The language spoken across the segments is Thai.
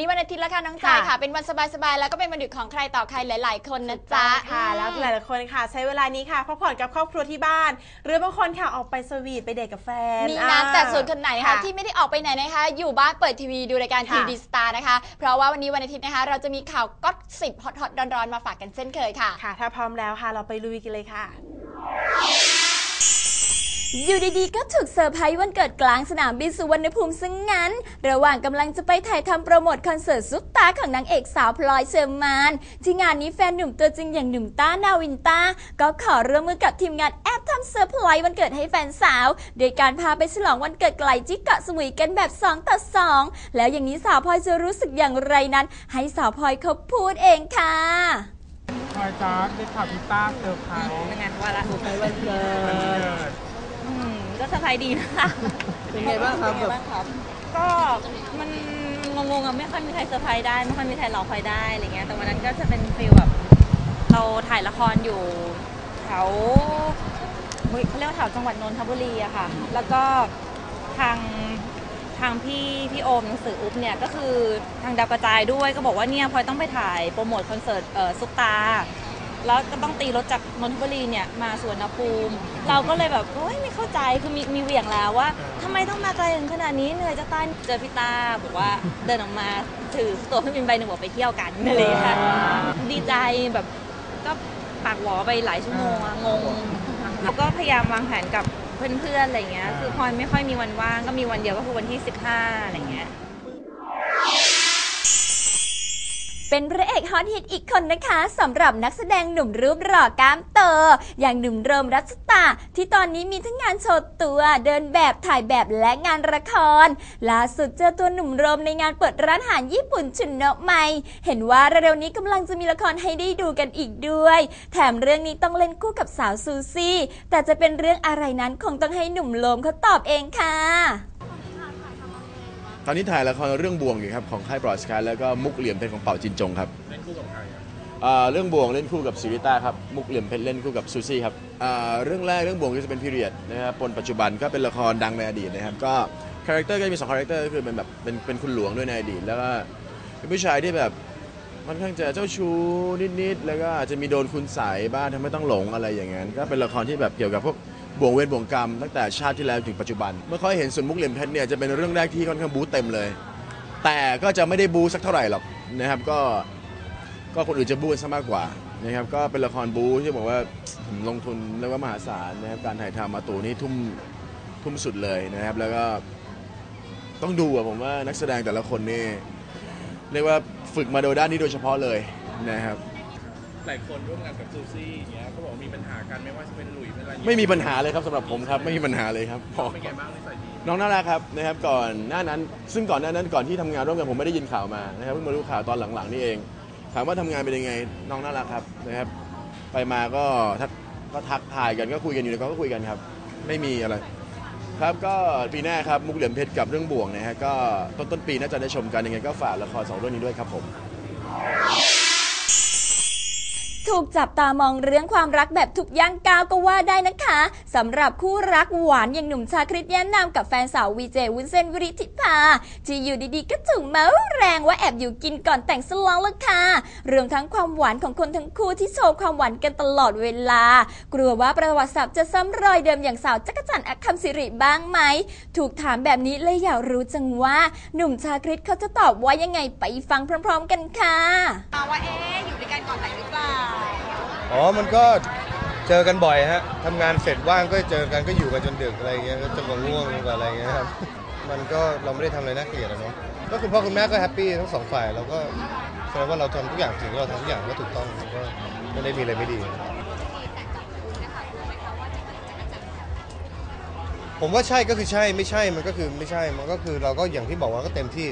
นนี้วันอาทิตย์แล้วค่ะน้องจอยค่ะค่ะ เป็นวันสบายๆ แล้วก็เป็นวันหยุดของใครต่อใครหลาย ๆ คนนะจ๊ะค่ะ แล้วหลายๆคนค่ะ ใช้เวลานี้ค่ะพักผ่อนกับครอบครัวที่บ้าน หรือบางคนค่ะออกไปสวีทไปเดทกับแฟนมีอ่านะแต่ส่วนคนไหนนะคะที่ไม่ได้ออกไปไหนนะคะ อยู่บ้านเปิดทีวีดูรายการทีค่ะวีดีสตาร์นะคะ เพราะว่าวันนี้วันอาทิตย์นะคะ เราจะมีข่าวก็สิบฮอตๆร้อนๆมาฝากกันเช่นเคยค่ะ ค่ะ ถ้าพร้อมแล้วค่ะ เราไปลุยกันเลยค่ะ อยู่ดีๆ ก็ถูกเซอร์ไพรส์วันเกิดกลางสนามบินสุวรรณภูมิซะงงั้น ระหว่างกำลังจะไปถ่ายทำโปรโมทคอนเสิร์ตซุปตาของนางเอกสาวพลอยเชอร์มาน ที่งานนี้แฟนหนุ่มตัวจริงอย่างหนุ่มต้านาวินต้าก็ขอร่วมมือกับทีมงานแอบทำเซอร์ไพรส์วันเกิดให้แฟนสาว โดยการพาไปฉลองวันเกิดไกลที่เกาะสมุยกันแบบ2ต่อ2แล้วอย่างนี้สาวพลอยจะรู้สึกอย่างไรนั้น ให้สาวพลอยเขาพูดเองค่ะพลอยจ้าได้ข่าวพิต้าเซอร์ไพรส์เป็นไงว่าละไปวันเกิดอืม ก็สบายดีนะคะเป็นไงบ้างครับแบบก็มันงงๆอะไม่ค่อยมีใครเซอร์ไพรส์ได้ไม่ค่อยมีใครรอคอยได้อะไรเงี้ยแต่วันนั้นก็จะเป็นฟีลแบบเราถ่ายละครอยู่แถวเฮ้ยเขาเรียกว่าแถวจังหวัดนนทบุรีอะค่ะ แล้วก็ทางทางพี่พี่โอมหนังสืออุ๊บเนี่ยก็คือทางดาวกระจายด้วยก็บอกว่าเนี่ยพลอยต้องไปถ่ายโปรโมทคอนเสิร์ตเอ่อซุปตา แล้วก็ต้องตีรถจากนนทบุรีเนี่ยมาสวนภูมิ เราก็เลยแบบโอ้ยไม่เข้าใจคือมีมีเหวี่ยงแล้วว่าทำไมต้องมาไกลถึงขนาดนี้เหนื่อยจะตายเจอพี่ตาบอกว่าเดินออกมาถือตัวเครื่องบินใบหนึ่งบอกไปเที่ยวกันอะไรอย่างเลยค่ะดีใจแบบก็ปากหวอไปหลายชั่วโมงอะงงแล้วก็พยายามวางแผนกับเพื่อนๆอะไรเงี้ยคือพลอยไม่ค่อยมีวันว่างก็มีวันเดียวก็คือวันที่ 15อะไรเงี้ย เป็นพระเอกฮอตฮิตอีกคนนะคะสำหรับนักแสดงหนุ่มรูปหล่อกล้ามโตอย่างหนุ่มเริมรัชตา ที่ตอนนี้มีทั้งงานโชว์ตัวเดินแบบถ่ายแบบและงานละครล่าสุดเจอตัวหนุ่มเริมในงานเปิดร้านอาหารญี่ปุ่นชุนโนะใหม่เห็นว่าเร็วๆนี้กำลังจะมีละครให้ได้ดูกันอีกด้วย แถมเรื่องนี้ต้องเล่นคู่กับสาวซูซี่ แต่จะเป็นเรื่องอะไรนั้นคงต้องให้หนุ่มโลมเขาตอบเองค่ะ ตอนนี้ถ่ายละครเรื่องบ่วงอยู่ครับของค่ายบรอดสกายแล้วก็มุกเหลี่ยมเพชรของเป่าจินจงครับเล่นคู่กับใครเรื่องบ่วงเล่นคู่กับซิริต้าครับมุกเหลี่ยมเพชรเล่นคู่กับซูซี่ครับอ่าเรื่องแรกเรื่องบ่วงก็จะเป็นพีเรียดนะครับปนปัจจุบันก็เป็นละครดังในอดีตนะครับก็คาแรคเตอร์ก็จะมีสองคาแรคเตอร์ก็คือเป็นแบบเป็นเป็นคุณหลวงด้วยในอดีตแล้วก็เป็นผู้ชายที่แบบค่อนข้างจะเจ้าชู้นิดๆแล้วก็อาจจะมีโดนคุณใสยบ้างทำให้ต้องหลงอะไรอย่างนั้นก็เป็นละครที่แบบเกี่ยวกับพวก บ่วงเวรบ่วงกรรมตั้งแต่ชาติที่แล้วถึงปัจจุบัน เมื่อค่อยเห็นส่วนมุกเหลี่ยมเพชรเนี่ยจะเป็นเรื่องแรกที่ค่อนข้างบู๊เต็มเลย แต่ก็จะไม่ได้บู๊สักเท่าไหร่หรอกนะครับก็ก็คนอื่นจะบู๊กันซะมากกว่านะครับก็เป็นละครบู๊ที่บอกว่าลงทุนแล้วก็มหาศาลนะครับการถ่ายทำมาตูนี่ทุ่มทุ่มสุดเลยนะครับ แล้วก็ต้องดูอะผมว่านักแสดงแต่ละคนนี่เรียกว่าฝึกมาโดยด้านนี้โดยเฉพาะเลยนะครับ หลายคนร่วมงานกับซูซี่อย่างเงี้ยเขาบอกว่ามีปัญหากันไม่ว่าจะเป็นหลุย ไม่มีปัญหาเลยครับสำหรับผมครับไม่มีปัญหาเลยครับเป็นไงบ้างนิสัยดีน้องน่ารักครับนะครับก่อนหน้านั้นซึ่งก่อนหน้านั้นก่อนที่ทำงานร่วมกันผมไม่ได้ยินข่าวมานะครับเพิ่งมารู้ข่าวตอนหลังๆนี่เอง ถามว่าทำงานเป็นยังไงน้องน่ารักครับนะครับ ไปมาก็ทักก็ทักทายกันก็คุยกันอยู่ในกองก็คุยกันครับ ไม่มีอะไร ครับก็ปีหน้าครับมุกเหลี่ยมเพชรกับเรื่องบ่วงนะฮะก็ต้นต้นปีน่าจะได้ชมกันยังไงก็ฝากละครสองเรื่องนี้ด้วยครับผม ถูกจับตามองเรื่องความรักแบบทุกย่างก้าวก็ว่าได้นะคะสำหรับคู่รักหวานอย่างหนุ่มชาคริตแย้มนามกับแฟนสาววีเจวุ้นเส้นวิริธิภาที่อยู่ดีๆก็ถูกเมาส์แรงว่าแอบอยู่กินก่อนแต่งสลองล้วค่ะรวมทั้งความหวานของคนทั้งคู่ที่โชว์ความหวานกันตลอดเวลา กลัวว่าประวัติศาสตร์จะซ้ำรอยเดิมอย่างสาวจักรจันทร์อัคคำสิริบ้างไหม ถูกถามแบบนี้เลยอยากรู้จังว่าหนุ่มชาคริตเขาจะตอบว่ายังไงไปฟังพร้อม ๆ กันค่ะว่าเอ๋อยู่ด้วยกันก่อนไหนหรือเปล่าอ๋อ มันก็เจอกันบ่อยฮะทำงานเสร็จว่างก็เจอกันก็อยู่กันจนดึกอะไรเงี้ยก็จะมาง่วงกับอะไรเงี้ยครับ มันก็เราไม่ได้ทำอะไรน่าเกลียดอะเนาะ ก็คุณพ่อคุณแม่ก็แฮปปี้ทั้งสองฝ่ายเราก็แสดงว่าเราทำทุกอย่างถึงเราทำทุกอย่างก็ถูกต้องก็ไม่ได้มีอะไรไม่ดี ผมว่าใช่ก็คือใช่ไม่ใช่มันก็คือไม่ใช่มันก็คือเราก็อย่างที่บอกว่าก็เต็มที่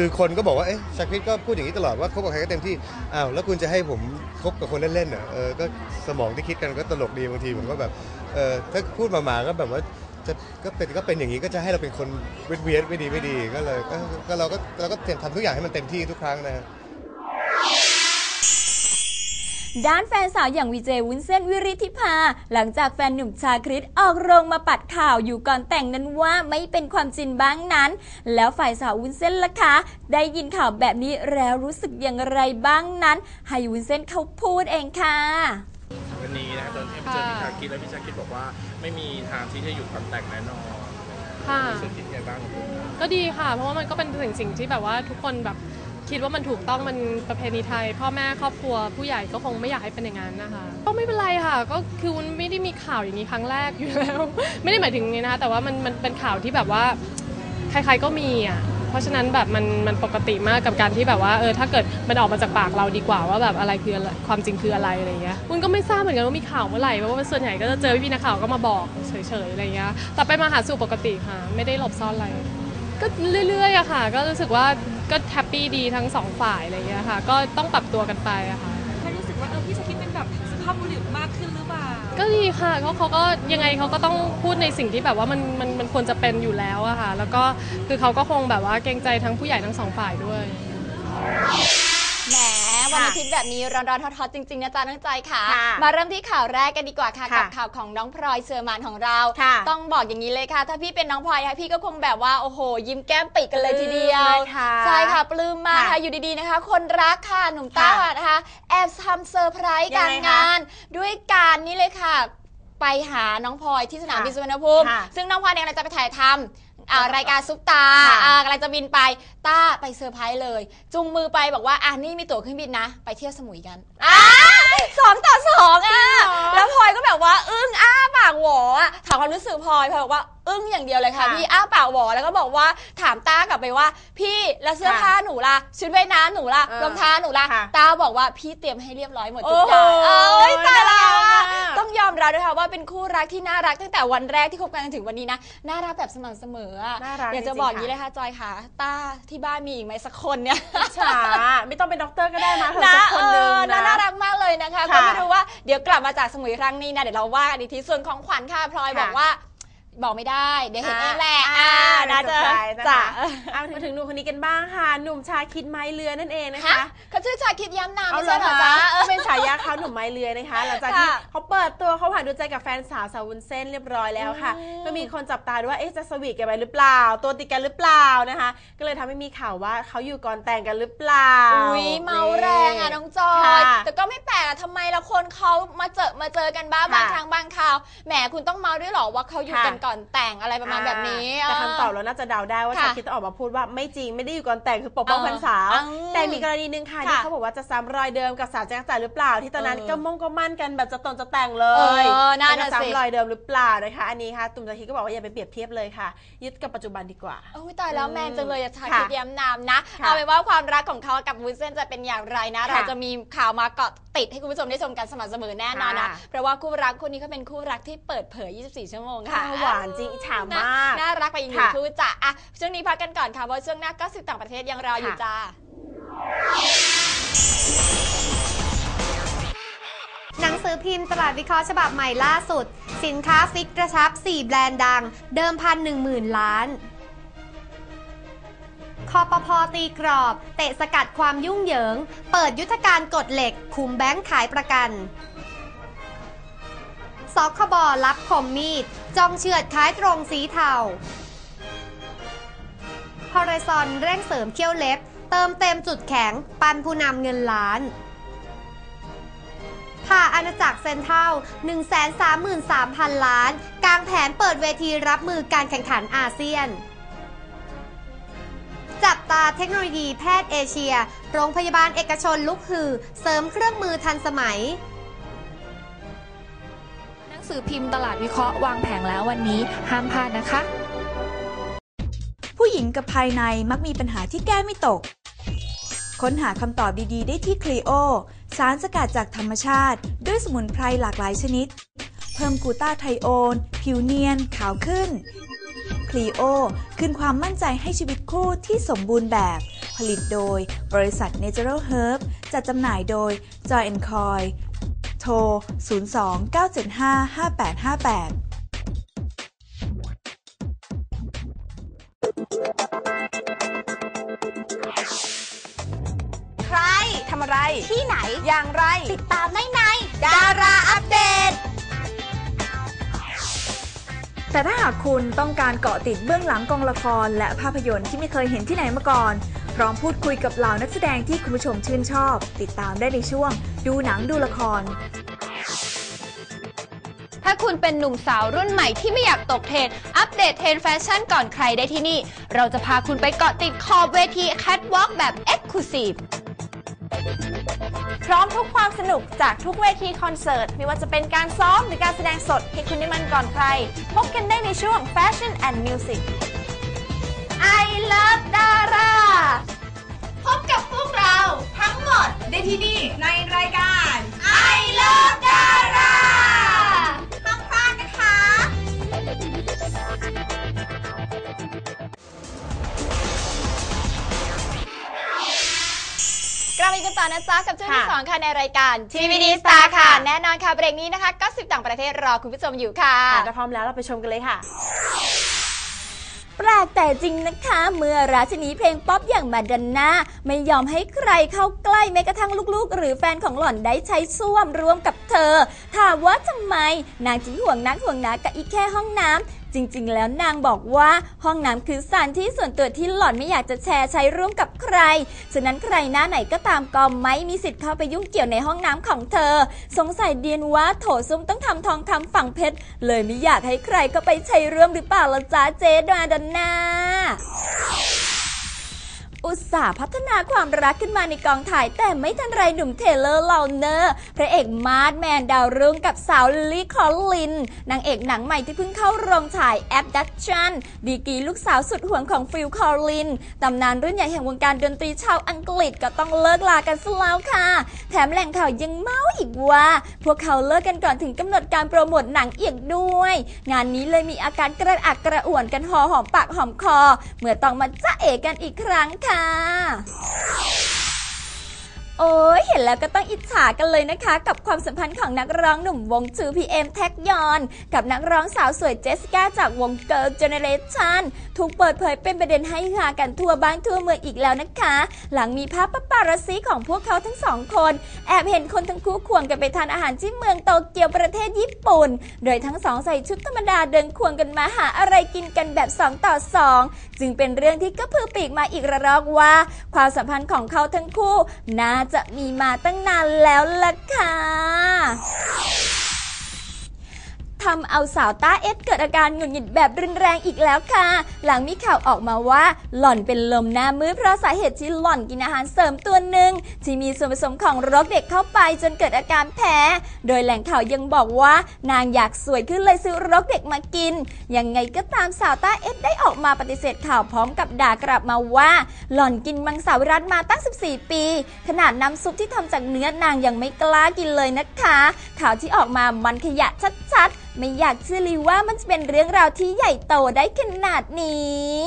คือคนก็บอกว่า เอ๊ะชาคริตก็พูดอย่างนี้ตลอดว่าคบกับใครก็เต็มที่ อ้าว แล้วคุณจะให้ผมคบกับคนเล่นๆเหรอ เออ ก็สมองที่คิดกันก็ตลกดีบางทีผมก็แบบ เออ ถ้าพูดมาๆก็แบบว่าจะก็เป็นก็เป็นอย่างนี้ก็จะให้เราเป็นคนเวียนๆไม่ดีไม่ดีก็เลยก็ก็เราก็เราก็ทำทุกอย่างให้มันเต็มที่ทุกครั้งนะฮะ ด้านแฟนสาวอย่างวีเจวุ้นเส้นวิริธิภา หลังจากแฟนหนุ่มชาคริตออกโรงมาปัดข่าวอยู่ก่อนแต่งนั้นว่าไม่เป็นความจริงบ้างนั้น แล้วฝ่ายสาววุ้นเส้นล่ะคะ ได้ยินข่าวแบบนี้แล้วรู้สึกอย่างไรบ้างนั้น ให้วุ้นเส้นเขาพูดเองค่ะวันนี้นะตอนที่เจอพี่ชาคิดแล้วพี่ชาคิดบอกว่าไม่มีทางที่จะอยู่กับแต่งแน่นอนค่ะรู้สึกคิดไงบ้างก็ดีค่ะ เพราะว่ามันก็เป็นสิ่งสิ่งที่แบบว่าทุกคนแบบ คิดว่ามันถูกต้องมันประเพณีไทย พ่อแม่ครอบครัวผู้ใหญ่ก็คงไม่อยากให้เป็นอย่างนั้นนะคะ ก็ไม่เป็นไรค่ะ ก็คือมันไม่ได้มีข่าวอย่างนี้ครั้งแรกอยู่แล้ว ไม่ได้หมายถึงนี้นะคะแต่ว่ามันมันเป็นข่าวที่แบบว่าใครๆก็มีอะเพราะฉะนั้นแบบมันมันปกติมากกับการที่แบบว่าเออถ้าเกิดมันออกมาจากปากเราดีกว่าว่าแบบอะไรคืออะไรความจริงคืออะไรอะไรเงี้ยมันก็ไม่ทราบเหมือนกันว่ามีข่าวเมื่อไหร่เพราะว่าส่วนใหญ่ก็จะเจอพี่นักข่าวก็มาบอกเฉยๆอะไรเงี้ยแต่ไปมาหาสู่ปกติค่ะ ไม่ได้หลบซ่อนอะไร ก็เรื่อยๆอะค่ะ ก็รู้สึกว่าก็แฮปปี้ดีทั้งสองฝ่ายอะไรเงี้ยค่ะ ก็ต้องปรับตัวกันไปอะค่ะ แค่รู้สึกว่าเออพี่ชาคิดเป็นแบบสุภาพบุรุษมากขึ้นหรือเปล่าก็ดีค่ะเขาเขาก็ยังไงเขาก็ต้องพูดในสิ่งที่แบบว่ามันมันมันควรจะเป็นอยู่แล้วอะค่ะ แล้วก็คือเขาก็คงแบบว่าเกรงใจทั้งผู้ใหญ่ทั้งสองฝ่ายด้วยแหม วันอาทิตย์แบบนี้ร้อนๆทอดๆจริงๆนะจ๊ะน้องจอยค่ะค่ะ มาเริ่มที่ข่าวแรกกันดีกว่าค่ะค่ะกับข่าวของน้องพลอยเชอร์มานของเราค่ะต้องบอกอย่างนี้เลยค่ะ ถ้าพี่เป็นน้องพลอยค่ะพี่ก็คงแบบว่าโอ้โห ยิ้มแก้มปิกันเลยทีเดียวปลื้มนะคะใช่ค่ะปลื้มมากค่ะค่ะอยู่ดีๆนะคะ คนรักค่ะหนุ่มต้าค่ะนะคะแอบทำเซอร์ไพรส์ยักางรไงคะงาน ด้วยการนี่เลยค่ะ ไปหาน้องพลอยที่สนามค่ะบินสุวรรณภูมิค่ะซึ่งน้องพลอยเนี่ยกำลังจะไปถ่ายทำ อ่ารายการซุปตาค่ะอ่ากำลังจะบินไปต้าไปเซอร์ไพรส์เลย จุงมือไปบอกว่าอ่านี่มีตั๋วเครื่องบินนะ ไปเที่ยวสมุยกันอ่าสองต่อสองอะแล้วพลอยก็แบบว่า อึ้งอ้าปากหวออะถามความรู้สึกพลอยพลอยบอกว่า อึ้งอย่างเดียวเลยค่ะ ค่ะพี่อ้าปากหวอแล้วก็บอกว่าถามต้ากลับไปว่า พี่แล้วเสื้อค่ะผ้าหนูล่ะชุดว่ายน้ำหนูล่ะเออรองเท้าหนูล่ะค่ะต้าบอกว่าพี่เตรียมให้เรียบร้อยหมดทุกโอ้อโหย่างเอ้ยตายแล้วน่ารัอะกมากต้องยอมรับด้วยค่ะว่าเป็นคู่รักที่น่ารักตั้งแต่วันแรกที่คบกันจนถึงวันนี้นะน่ารักแบบสม่ำเสมออะน่ารักอยากจะจริงๆบอกอย่างนี้ค่ะเลยค่ะจอยค่ะต้าที่บ้านมีอีกไหมสักคนเนี่ย ฉาไม่ต้องเป็นด็อกเตอร์ก็ได้มาเถอะนะสักคนหนึงเออนะ น่ารักมากเลยนะคะ ค่ะก็ไม่รู้ว่าเดี๋ยวกลับมาจากสมุยครั้งนี้นะ เดี๋ยวเราว่ากันอีกทีส่วนของขวัญค่ะพลอยค่ะบอกว่า บอกไม่ได้ เดี๋ยวเห็นเองแหละอ่าอ่าน่าน่าจะจะจ้ะจ้ะเอามาถึงหนุ่มคนนี้กันบ้างค่ะ หนุ่มชาคิดไม้เรือนั่นเองนะฮะคะเขาชื่อชาคิดย้ำนามเอาไม่เหรใช่อเหรอคะจ๊ะเออเป็นฉายาเขาหนุ่มไม้เรือนะคะ หลังจากที่ค่ะเขาเปิดตัวเขาผ่านดูใจกับแฟนสาวสาววุ้นเส้นเรียบร้อยแล้วค่ะอืมก็มีคนจับตาดูว่าเอ๊ะจะสวีทกันไปหรือเปล่า ตัวติดกันหรือเปล่านะคะ ก็เลยทำให้มีข่าวว่าเขาอยู่ก่อนแต่งกันหรือเปล่า อุ้ยเมาแรงอะน้องจอยค่ะแต่ก็ไม่แปลกอะทำไมละคนเขามาเจอมาเจอกันบ้างค่ะบางครั้งบางคราวแหมคุณต้องเมาด้วยเหรอว่าเขาอยู่ค่ะกันก่อนแต่งอะไรประมาณแบบนี้แต่เคำตอบเราน่าจะเดาได้ว่าค่ะชาคิดต้องออกมาพูดว่าไม่จริงไม่ได้อยู่ก่อนแต่งคือปกป้องเออแฟนสาวอืมแต่มีกรณีหนึ่งค่ะค่ะที่เขาบอกว่าจะซ้ำรอยเดิมกับสาวแจ๊กจ่ายหรือเปล่า ที่ตอนนั้นเออก็มงก็มั่นกันแบบจะตนจะแต่งเลเอยอนั่นแล้วน่ะก็สิซ้ำรอยเดิมหรือเปล่านะคะอันนี้ค่ะตุ่มชาคิดก็บอกว่าอย่าไปเปรียบเทียบเลยค่ะ ยึดกับปัจจุบันดีกว่าโอ้ยตายแล้วแมนจังเลยอะชาค่ะคิดย้ำนามนะค่ะเอาเป็นว่าความรักของเขากับวุ้นเส้นจะเป็นอย่างไรนะค่ะเราจะมีข่าวมาเกาะติดให้คุณผู้ชมได้ชมกันสม่ำเสมอแน่นอนนะค่ะเพราะว่าคู่รักคู่นี้เขาเป็นคู่รักที่เปิดเผย 24 ชั่วโมงค่ะหวานจริงอิจฉามาก น่ารักไปอีกหนึ่งค่ะคู่จ้ะอะช่วงนี้พักกันก่อนค่ะเพราะช่วงหน้าก็สึกต่างประเทศยังรออยู่ค่ะจ้า หนังสือพิมพ์ตลาดวิเคราะห์ฉบับใหม่ล่าสุด สินค้าฟิกกระชับ 4 แบรนด์ดัง เดิมพัน 1 0,000 ล้าน คอปพอตีกรอบ เตะสกัดความยุ่งเหยิง เปิดยุทธการกดเหล็ก คุมแบงค์ขายประกัน สคบรับคมมีดจ้องเฉือดขายตรงสีเทาฮอริซอนเร่งเสริมเขี้ยวเล็บ เติมเต็มจุดแข็ง ปันผู้นำเงินล้านผ่าอาณาจักรเซนเทล133,000 ล้าน กลางแผนเปิดเวทีรับมือการแข่งขันอาเซียน จับตาเทคโนโลยีแพทย์เอเชีย โรงพยาบาลเอกชนลุกฮือ เสริมเครื่องมือทันสมัย สือพิมพ์ตลาดวิเคราะห์วางแผงแล้ววันนี้ห้ามพลาดนะคะ ผู้หญิงกับภายในมักมีปัญหาที่แก้ไม่ตก ค้นหาคำตอบดีๆ ได้ที่คลีโอ สารสกัดจากธรรมชาติ ด้วยสมุนไพรหลากหลายชนิด เพิ่มกูต้าไทโอน ผิวเนียน ขาวขึ้นคลีโอคืนความมั่นใจให้ชีวิตคู่ที่สมบูรณ์แบบ ผลิตโดยบริษัท Natural Herb จัดจำหน่ายโดย Joy Coy โทร 02-975-5858ใคร ทำอะไร ที่ไหน อย่างไร ติดตามได้ใน ดาราอัปเดต แต่ถ้าหากคุณต้องการเกาะติดเบื้องหลังกองละคร และภาพยนตร์ที่ไม่เคยเห็นที่ไหนมาก่อน พร้อมพูดคุยกับเหล่านักแสดงที่คุณผู้ชมชื่นชอบ ติดตามได้ในช่วง ดูหนังดูละคร ถ้าคุณเป็นหนุ่มสาวรุ่นใหม่ที่ไม่อยากตกเทรนด์อัปเดตเทรนด์แฟชั่นก่อนใครได้ที่นี่ เราจะพาคุณไปเกาะติดขอบเวทีแคทวอล์กแบบ Exclusive พร้อมทุกความสนุกจากทุกเวทีคอนเสิร์ต ไม่ว่าจะเป็นการซ้อมหรือการแสดงสด ให้คุณได้มันก่อนใคร พบกันได้ในช่วง Fashion and Music I love Dara พบกับ ดได้ที่นี่ในรายการ I love Dara ห้ามพลาดนะคะ กลับมาอีกกันต่อนะจ๊ะกับช่วงที่ค่ะ2ค่ะในรายการ TVD Star ค่ะ แน่นอนค่ะเบรกนี้นะคะก็สิบต่างประเทศรอคุณผู้ชมอยู่ค่ะค่ะถ้าพร้อมแล้วเราไปชมกันเลยค่ะ แปลกแต่จริงนะคะ เมื่อราชินีเพลงป๊อปอย่างมาดอนน่าไม่ยอมให้ใครเข้าใกล้แม้กระทั่งลูกๆ หรือแฟนของหล่อนได้ใช้ส้วมร่วมกับเธอ ถามว่าทำไมนางจึงห่วงนักห่วงหนากับอีกแค่ห้องน้ำ จริงๆ แล้วนางบอกว่าห้องน้ำคือสถานที่ส่วนตัวที่หล่อนไม่อยากจะแชร์ใช้ร่วมกับใคร ฉะนั้นใครหน้าไหนก็ตามก็ไม่มีสิทธิ์เข้าไปยุ่งเกี่ยวในห้องน้ำของเธอ สงสัยเดียนว่าโถส้มต้องทำทองคำฝังเพชร เลยไม่อยากให้ใครก็ไปใช้ร่วมหรือเปล่าละจ้าเจดาดันนา อุตส่าห์พัฒนาความรักขึ้นมาในกองถ่าย แต่ไม่ทันไรหนุ่มเทเลอร์ลาวเนอร์ พระเอกมาร์ทแมนดาวรุ่งกับสาวลิลลี่คอลลิน นางเอกหนังใหม่ที่เพิ่งเข้าโรงฉายแอปดักชันดีกีลูกสาวสุดห่วงของฟิลคอลลิน ตำนานรุ่นใหญ่แห่งวงการดนตรีชาวอังกฤษก็ต้องเลิกลากันซะแล้วค่ะ แถมแหล่งข่าวยังเมาอีกว่า พวกเขาเลิกกันก่อนถึงกำหนดการโปรโมทหนังอีกด้วย งานนี้เลยมีอาการกระอักกระอ่วนกันหอหอมปากหอมคอ เมื่อต้องมาจ้าเอกันอีกครั้งค่ะค่ะ โอ้ เห็นแล้วก็ต้องอิจฉากันเลยนะคะ กับความสัมพันธ์ของนักร้องหนุ่มวง 2PM แท็กยอน กับนักร้องสาวสวยเจสสิก้าจากวง Girl Generation ถูกเปิดเผยเป็นประเด็นให้ฮากันทั่วบ้านทั่วเมืองอีกแล้วนะคะ หลังมีภาพปาปารัสซีของพวกเขาทั้งสองคน แอบเห็นคนทั้งคู่ควงกันไปทานอาหารที่เมืองโตเกียวประเทศญี่ปุ่น โดยทั้งสองใส่ชุดธรรมดาเดินควงกันมาหาอะไรกินกันแบบ2ต่อ2 จึงเป็นเรื่องที่ก็พือปีกมาอีกระลอกว่า ความสัมพันธ์ของเขาทั้งคู่น่าจะมีมาตั้งนานแล้วล่ะค่ะ ทำเอาสาวต้าเอสเกิดอาการหงุดหงิดแบบรุนแรงอีกแล้วค่ะ หลังมีข่าวออกมาว่าหล่อนเป็นลมหน้ามืดเพราะสาเหตุที่หล่อนกินอาหารเสริมตัวหนึ่งที่มีส่วนผสมของรกเด็กเข้าไปจนเกิดอาการแพ้ โดยแหล่งข่าวยังบอกว่านางอยากสวยขึ้นเลยซื้อรกเด็กมากิน ยังไงก็ตามสาวต้าเอสได้ออกมาปฏิเสธข่าวพร้อมกับด่ากลับมาว่า หล่อนกินมังสวิรัตมาตั้ง 14 ปี ขนาดน้ำซุปที่ทำจากเนื้อนางยังไม่กล้ากินเลยนะคะ ข่าวที่ออกมามันขยะชัดๆ ไม่อยากเชื่อเลยว่ามันจะเป็นเรื่องราวที่ใหญ่โตได้ขนาดนี้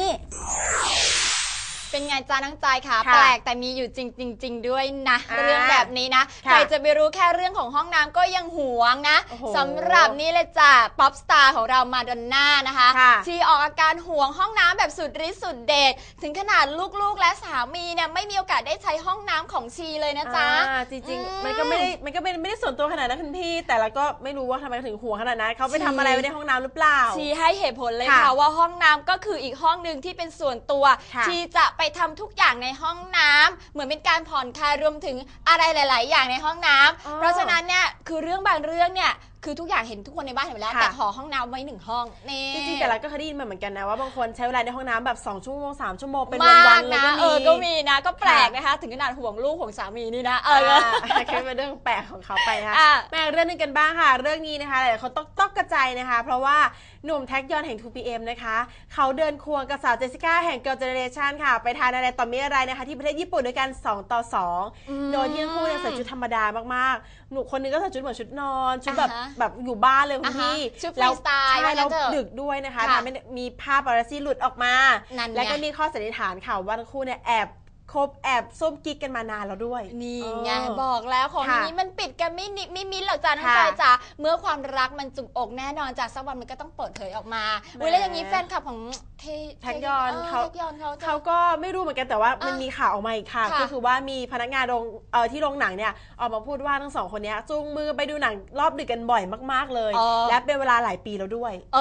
เป็นไงจ้าน้องจายค่ะ ค่ะแปลกแต่มีอยู่จริงจริง ๆ ด้วยนะ อ่าเรื่องแบบนี้นะ ค่ะใครจะไปรู้แค่เรื่องของห้องน้ำก็ยังหวงนะโอ้โหสำหรับนี่เลยจ้ะป๊อปสตาร์ของเรามาดอนน่านะคะค่ะที่ออกอาการหวงห้องน้ำแบบสุดฤทธิ์สุดเดชถึงขนาดลูกๆและสามีเนี่ยไม่มีโอกาสได้ใช้ห้องน้ำของชีเลยนะจ๊ะ อ่าจริงอืมๆ มันก็ไม่ได้มันก็ไม่ไม่ได้ส่วนตัวขนาดนั้นคุณพี่ แต่เราก็ไม่รู้ว่าทำไมถึงห่วงขนาดนั้นเขาไปทำอะไรไว้ในห้องน้ำหรือเปล่า ชีให้เหตุผลเลยค่ะค่ะว่าห้องน้ำก็คืออีกห้องหนึ่งที่เป็นส่วนตัว ค่ะชีจะไปทำทุกอย่างในห้องน้ำเหมือนเป็นการผ่อนคลายรวมถึงอะไรหลาย ๆ อย่างในห้องน้ำอ๋อ เพราะฉะนั้นเนี่ยคือเรื่องบางเรื่องเนี่ย คือทุกอย่างเห็นทุกคนในบ้านเห็นหมดแล้ว ค่ะ แต่ขอห้องน้ำไว้หนึ่งห้องนี่ จริงๆแต่เราก็เคยได้ยินมาเหมือนกันนะว่าบางคนใช้เวลาในห้องน้ำแบบ 2 ชั่วโมง 3 ชั่วโมง เป็นมาวักนๆเลยนะก็เอมีอก็มีนะก็แปลกค่ะนะคะ ถึงขนาดห่วงลูกห่วงสามีนี่นะเออ่าอแค่เป็นเรื่องแปลกของเขาไปนะคะ อะแม่เรื่องหนึงกันบ้างค่ะ เรื่องนี้นะคะหลายๆคนต้องต้องกระจายนะคะ เพราะว่าหนุ่มแท็กยอนแห่ง 2PM นะคะ เขาเดินควงกับสาวเจสสิก้าแห่ง Girl Generation ค่ะ ไปทานอะไรต่อมีอะไรนะคะ ที่ประเทศญี่ปุ่นด้วยกัน 2 ต่อ 2 โดยที่ทั้งคู่เนี่ยใส่ชุดธรรมดามากๆ หนุ่มคนนึงก็ใส่ชุดเหมือนชุดนอน ชุดแบบอ่าฮะแบบอยู่บ้านเลยคุณอ่าฮะพี่ชุดแล้ว freestyle ใช่ว่างั้แล้วนเถอะดึกด้วยนะคะค่ะทำให้มีภาพปาราซี่หลุดออกมานั่นไงแล้วก็มีข้อสันนิษฐานค่ะว่าทั้งคู่เนี่ยแอบ คบแอบส้มกิ๊กกันมานานแล้วด้วย นี่เออไงบอกแล้วของค่ะนี้มันปิดกันไม่นิไม่มิดหรอกจ้าน้องค่ะจอยจ้าเมื่อความรักมันจุกอกแน่นอนจากสักวันมันก็ต้องเปิดเผยออกมาแหมอุ้ยแล้วอย่างนี้แฟนคลับของเทแท็กยอนเเขาแท็กยอนเขาจะเขาก็ไม่รู้เหมือนกันแต่ว่ามันอะมีข่าวออกมาอีกค่ะค่ะ ก็คือว่ามีพนักงานโรงเอ่อที่โรงหนังเนี่ยออกมาพูดว่าทั้งสองคนเนี้ยจูงมือไปดูหนังรอบดึกกันบ่อยมาก ๆเลยอ๋อและเป็นเวลาหลายปีแล้วด้วย เอ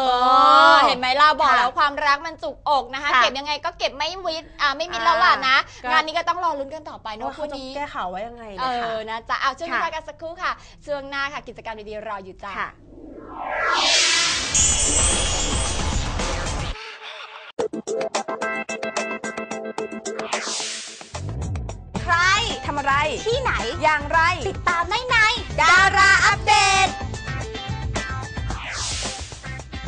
อ เห็นไหมเราบอกค่ะแล้วความรักมันจุกอกนะคะค่ะเก็บยังไงก็เก็บไม่วิดอ่าไม่มิดอ่าแล้วล่ะนะก็งานนี้ก็ต้องรอลุ้นกันต่อไปเนว่าอะเขาคู่จะนี้ แก้ข่าวไว้ยังไงเอนะคะ อ นะจ๊ะเอาช่วงนี้ค่ะ พักกันสักครู่ค่ะช่วงหน้าค่ะ กิจกรรมดีๆ รออยู่จ้าค่ะ ใคร ทำอะไร ที่ไหน อย่างไร ติดตามได้ใน ดาราอัปเดต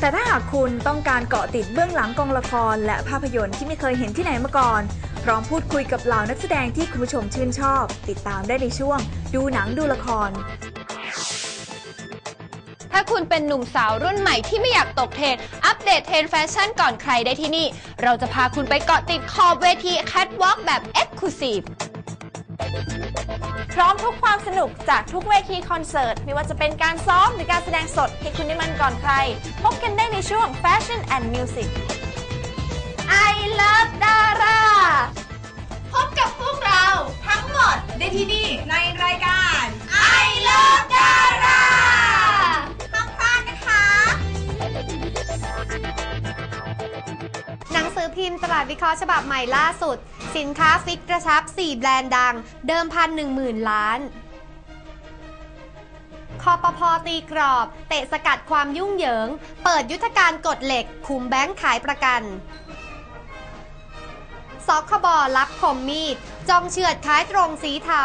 แต่ถ้าหากคุณต้องการเกาะติดเบื้องหลังกองละคร และภาพยนตร์ที่ไม่เคยเห็นที่ไหนมาก่อน พร้อมพูดคุยกับเหล่านักแสดงที่คุณผู้ชมชื่นชอบ ติดตามได้ในช่วง ดูหนังดูละคร ถ้าคุณเป็นหนุ่มสาวรุ่นใหม่ที่ไม่อยากตกเทรนด์อัปเดตเทรนด์แฟชั่นก่อนใครได้ที่นี่ เราจะพาคุณไปเกาะติดขอบเวที Catwalk แบบ Exclusive พร้อมทุกความสนุกจากทุกเวทีคอนเสิร์ต ไม่ว่าจะเป็นการซ้อมหรือการแสดงสดให้คุณได้มันก่อนใคร พบกันได้ในช่วง Fashion and Music I love Dara พบกับพวกเราทั้งหมดได้ที่นี่ในรายการ I love Dara ห้ามพลาดนะคะ หนังสือพิมพ์ตลาดวิเคราะห์ฉบับใหม่ล่าสุด สินค้าฟิตกระชับ 4 แบรนด์ดัง เดิมพันหนึ่งหมื่นล้านคอปพอตีกรอบ เตะสกัดความยุ่งเหยิง เปิดยุทธการกดเหล็ก คุมแบงค์ขายประกัน สคบรับคมมีดจองเฉือดขายตรงสีเทา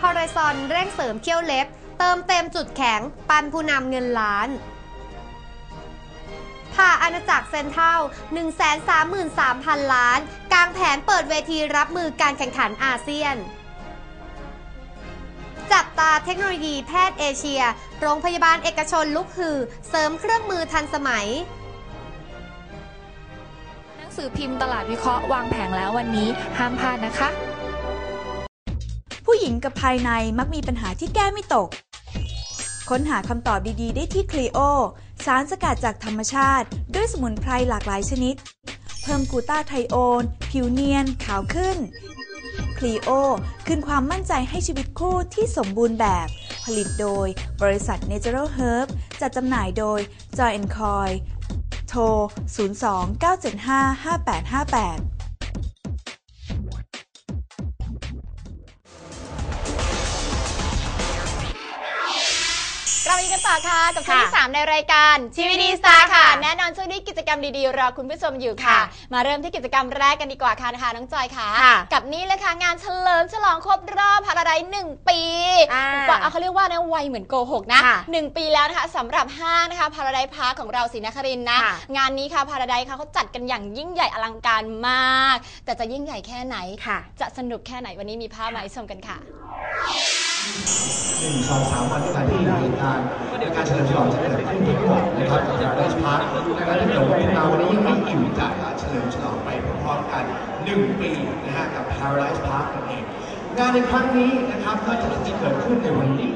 ฮอริซอนเร่งเสริมเขี้ยวเล็บ เติมเต็มจุดแข็ง ปันผู้นำเงินล้าน ผ่าอาณาจักรเซนเทัล133,000 ล้าน กลางแผนเปิดเวทีรับมือการแข่งขันอาเซียน จับตาเทคโนโลยีแพทย์เอเชีย โรงพยาบาลเอกชนลุกฮือ เสริมเครื่องมือทันสมัย สือพิมพ์ตลาดวิเคราะห์วางแผงแล้ววันนี้ห้ามพลาดนะคะ ผู้หญิงกับภายในมักมีปัญหาที่แก้ไม่ตก ค้นหาคำตอบดีๆ ได้ที่คลีโอ สารสกัดจากธรรมชาติ ด้วยสมุนไพรหลากหลายชนิด เพิ่มกูตาไทโอน ผิวเนียน ขาวขึ้นคลีโอคืนความมั่นใจให้ชีวิตคู่ที่สมบูรณ์แบบ ผลิตโดยบริษัท Natural Herb จัดจำหน่ายโดย Joy Coy โทร 02-975-5858 กลับมาอีกกันต่อค่ะ กับช่วงค่ะที่ 3 ในรายการ TVD Star ค่ะ แน่นอนช่วงนี้กิจกรรมดีๆ รอคุณผู้ชมอยู่ค่ะค่ะ มาเริ่มที่กิจกรรมแรกกันดีกว่าค่ะนะคะน้องจอยค่ะค่ะกับนี่เลยค่ะงานเฉลิมฉลองครบรอบพาราไดหนึ่งปีอ่าว่าเอาเขาเรียกว่านะวัยเหมือนโกหกนะค่ะหนึ่งปีแล้วนะคะสำหรับห้างนะคะพาราไดพาร์คของเราศรีนครินทร์นะค่ะงานนี้ค่ะพาราไดค่ะเขาจัดกันอย่างยิ่งใหญ่อลังการมาก แต่จะยิ่งใหญ่แค่ไหนค่ะจะสนุกแค่ไหนวันนี้มีภาพมาให้ชมกันค่ะหนึ่งสองสามวันที่ผ่านที่รายการการเฉลิมฉลองจะเกิดขึ้นที่หกนะครับจากราชพัฒน์และถ้าเกิดว่าคุณมาวันนี้ยังไม่อิ่มจากการเฉลิมฉลองไปพร้อมๆกันหนึ่งปีนะฮะกับ Paradise Park นั่นเองงานในครั้งนี้นะครับก็จะเกิดขึ้นในวันนี้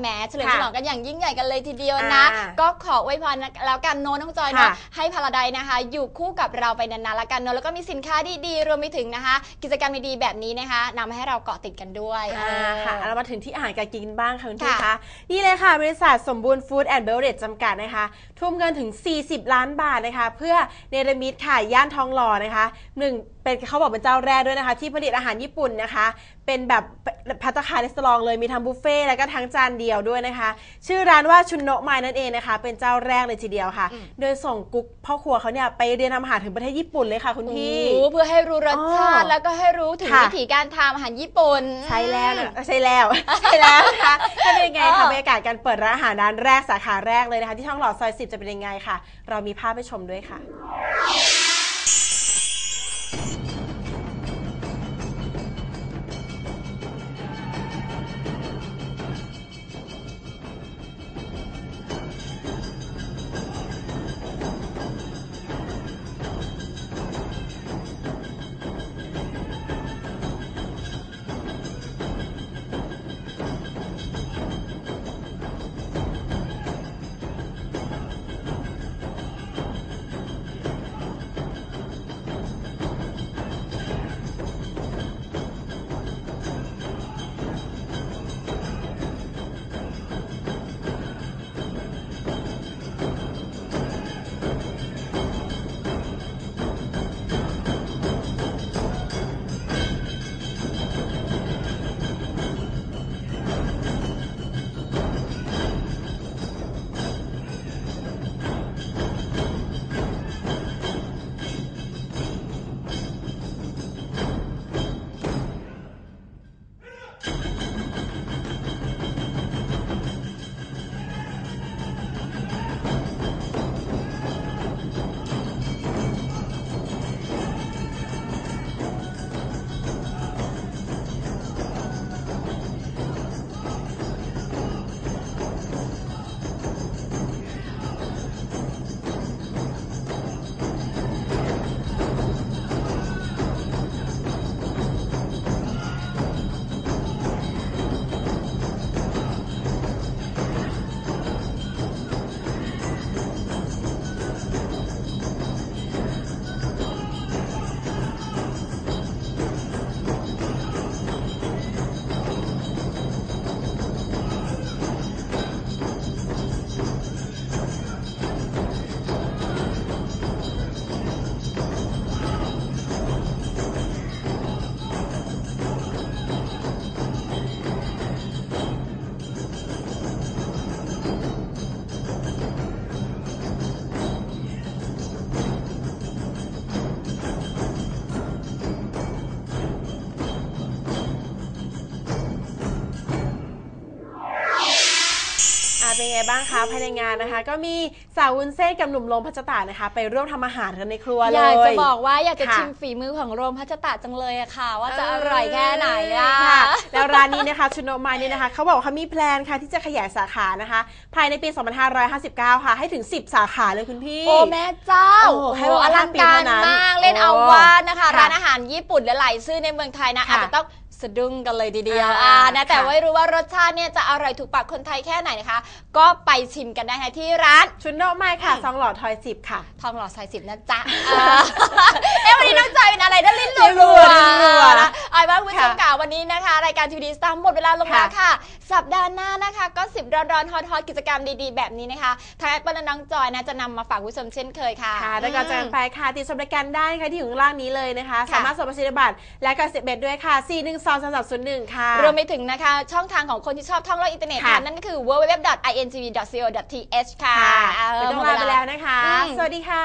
แหมเฉลิมค่ะฉลองกันอย่างยิ่งใหญ่กันเลยทีเดียวนะ อ่าก็ขออวยพรนะแล้วกันโน้น้องจอยเนาะค่ะ ให้พาราไดนะคะ อยู่คู่กับเราไปนานๆแล้วกันเนาะแล้วก็มีสินค้าดีๆรวมไปถึงนะคะ กิจกรรมดีๆแบบนี้นะคะนำมาให้เราเกาะติดกันด้วยอ่าค่ะเออ เรามาถึงที่อาหารการกินบ้างค่ะคุณพี่ค่ะ คะ นี่เลยค่ะ บริษัทสมบูรณ์ฟู้ดแอนด์เบเรจจำกัดนะคะ ทุ่มเงินถึง 40 ล้านบาทนะคะ เพื่อเนรมิตค่ะย่านทองหล่อนะคะหนึ่งเป็นเขาบอกเป็นเจ้าแรกด้วยนะคะ ที่ผลิตอาหารญี่ปุ่นนะคะ เป็นแบบพัตตาคารรีสอร์ทเลยมีทั้งบุฟเฟ่ต์แล้วก็ทั้งจานเดียวด้วยนะคะ ชื่อร้านว่าชุนโนะไมนั่นเองนะคะ เป็นเจ้าแรกเลยทีเดียวค่ะ โดยส่งกุ๊กพ่อครัวเขาเนี่ยไปเรียนทำอาหารถึงประเทศญี่ปุ่นเลยค่ะคุณพี่โอ้เพื่อให้รู้รสชาติอ๋อแล้วก็ให้รู้ถึงค่ะวิธีการทำอาหารญี่ปุ่นใช่แล้วนะใช่แล้วใช่แล้วนะคะจะเป็นยังไงเอคะอบรรยากาศการเปิดร้านอาหารร้านแรกสาขาแรกเลยนะคะ ที่ท่องหล่อซอยสิบจะเป็นยังไงค่ะ เรามีภาพให้ชมด้วยค่ะ อ่าเป็นไงบ้างคะภายในงานนะคะ ก็มีสาววุ้นเส้นกับหนุ่มโรมพัชตานะคะ ไปร่วมทำอาหารกันในครัวเลย อยากจะบอกว่าอยากจะค่ะ ชิมฝีมือของโรมพัชตะจังเลยอะค่ะ ว่าจะอร่อยแค่ไหนอะค่ะแล้วร้านนี้นะคะชุนโนมาเนี่ยนะคะเขาบอกว่าเขามีแพลนค่ะที่จะขยายสาขานะคะ ภายในปี 2559 ค่ะ ให้ถึง 10 สาขาเลยคุณพี่ โอ้แม่เจ้าโอ้ให้บอกว่าอลังการห้าปีเท่านั้นมากเล่นเอาโอ้วาดนะคะ ค่ะร้านอาหารญี่ปุ่นหลายๆชื่อในเมืองไทยนะค่ะอาจจะต้อง สะดุ้งกันเลยทีเดียวอ่าอ่านะแต่ค่ะว่าไม่รู้ว่ารสชาติเนี่ยจะอร่อยถูกปากคนไทยแค่ไหนนะคะ ก็ไปชิมกันได้นะที่ร้านชุนโนมาค่ะซองหลอดทอยสิบค่ะทองหล่อซอยสิบนะจ๊ะอ่าเอ๊ะวันนี้น้องจอยเป็นอะไรด้านลิ้นลิ้นรัรัววลิ้นรัวๆนะเอาเป็นว่าคุณผู้ชมค่ะค่ะวันนี้นะคะ รายการทีวีดีสตาร์หมดเวลาลงแล้วค่ะค่ะ สัปดาห์หน้านะคะ ก็สิบร้อนๆฮอตๆกิจกรรมดีๆ แบบนี้นะคะทางแอปเปิลและน้องจอยนะจะนำมาฝากคุณผู้ชมเช่นเคยค่ะค่ะแล้วก็จะไปค่ะติดชมรายการได้ค่ะที่อยู่ข้างล่างนี้เลยนะคะค่ะสามารถส่งมาสิทธิบัตรและการเสียเบ็ดด้วยค่ะ4 1 2 3 3 0 1 ค่ะ รวมไปถึงนะคะ ช่องทางของคนที่ชอบท่องโลกอินเทอร์เน็ตค่ะ ค่ะ นั่นก็คือ www.ingv.co.th ค่ะค่ะเออไม่ต้องหมดลาเวไปแล้วนะคะ อืม สวัสดีค่ะ